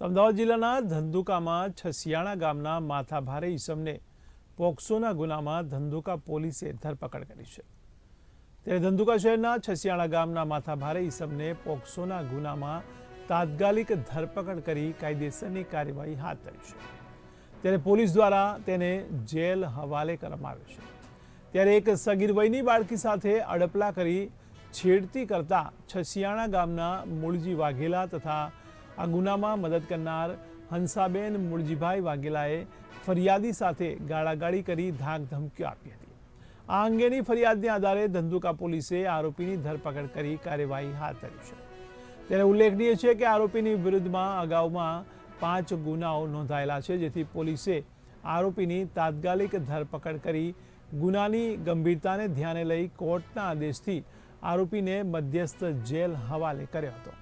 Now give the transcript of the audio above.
અમદાવાદ જિલ્લાના ધંધુકામાં છસિયાણા ગામના માથાભારે ઈસમને પોક્સોના ગુનામાં ધંધુકા પોલીસે ધરપકડ કરી છે. ત્યારે ધંધુકા શહેરના છસિયાણા ગામના માથાભારે ઈસમને પોક્સોના ગુનામાં તાત્કાલિક ધરપકડ કરી કાયદેસરની કાર્યવાહી હાથ ધરી છે. ત્યારે પોલીસ દ્વારા તેને જેલ હવાલે કરવામાં આવ્યો છે. ત્યારે એક સગીર વયની બાળકી સાથે અડપલા કરી છેડતી કરતા છસિયાણા ગામના મૂળજી વાઘેલા તથા આ ગુનામાં મદદ કરનાર હંસાબેન મુળજીભાઈ વાઘેલાએ ફરિયાદી સાથે ગાળાગાળી કરી ધાક ધમકીઓ આપી હતી. આ અંગેની ફરિયાદને આધારે ધંધુકા પોલીસે આરોપીની ધરપકડ કરી કાર્યવાહી હાથ ધરી છે. ત્યારે ઉલ્લેખનીય છે કે આરોપીની વિરુદ્ધમાં અગાઉમાં પાંચ ગુનાઓ નોંધાયેલા છે, જેથી પોલીસે આરોપીની તાત્કાલિક ધરપકડ કરી ગુનાની ગંભીરતાને ધ્યાને લઈ કોર્ટના આદેશથી આરોપીને મધ્યસ્થ જેલ હવાલે કર્યો હતો.